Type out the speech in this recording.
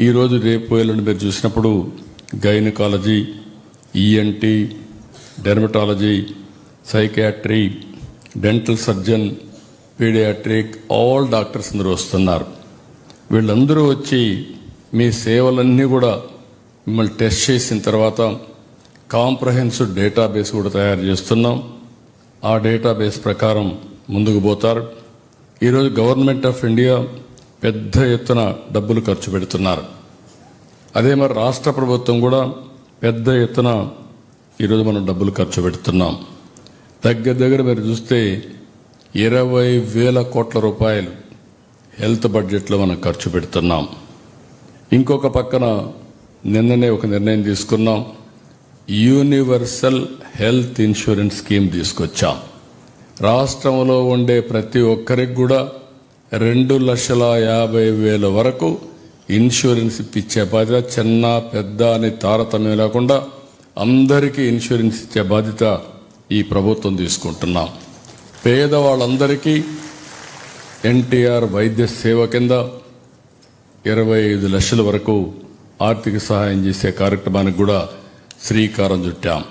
ఈరోజు రేపు ఎల్లుండి మీరు చూసినప్పుడు gynaecology ENT dermatology psychiatry dental surgeon paediatric all doctors అందరూ వస్తున్నారు. వీళ్ళందరూ వచ్చి మీ సేవలన్నీ కూడా మిమ్మల్ని టెస్ట్ చేసిన తర్వాత కాంప్రహెన్సివ్ డేటాబేస్ కూడా తయారు చేస్తున్నాం. ఆ డేటాబేస్ ప్రకారం ముందుకు పోతారు. ఈరోజు గవర్నమెంట్ ఆఫ్ ఇండియా పెద్ద ఎత్తున డబ్బులు ఖర్చు పెడుతున్నారు. అదే మరి రాష్ట్ర ప్రభుత్వం కూడా పెద్ద ఎత్తున ఈరోజు మనం డబ్బులు ఖర్చు పెడుతున్నాం. దగ్గర దగ్గర మీరు చూస్తే ఇరవై వేల కోట్ల రూపాయలు హెల్త్ బడ్జెట్లో మనం ఖర్చు పెడుతున్నాం. ఇంకొక పక్కన నిన్ననే ఒక నిర్ణయం తీసుకున్నాం. యూనివర్సల్ హెల్త్ ఇన్సూరెన్స్ స్కీమ్ తీసుకొచ్చాం. రాష్ట్రంలో ఉండే ప్రతి ఒక్కరికి కూడా రెండు లక్షల యాభై వేల వరకు ఇన్సూరెన్స్ ఇప్పించే బాధ్యత చిన్న పెద్ద అని తారతమ్యం లేకుండా అందరికీ ఇన్సూరెన్స్ ఇచ్చే బాధ్యత ఈ ప్రభుత్వం తీసుకుంటున్నాం. పేదవాళ్ళందరికీ ఎన్టీఆర్ వైద్య సేవ కింద ఇరవై ఐదు లక్షల వరకు ఆర్థిక సహాయం చేసే కార్యక్రమానికి కూడా శ్రీకారం చుట్టాం.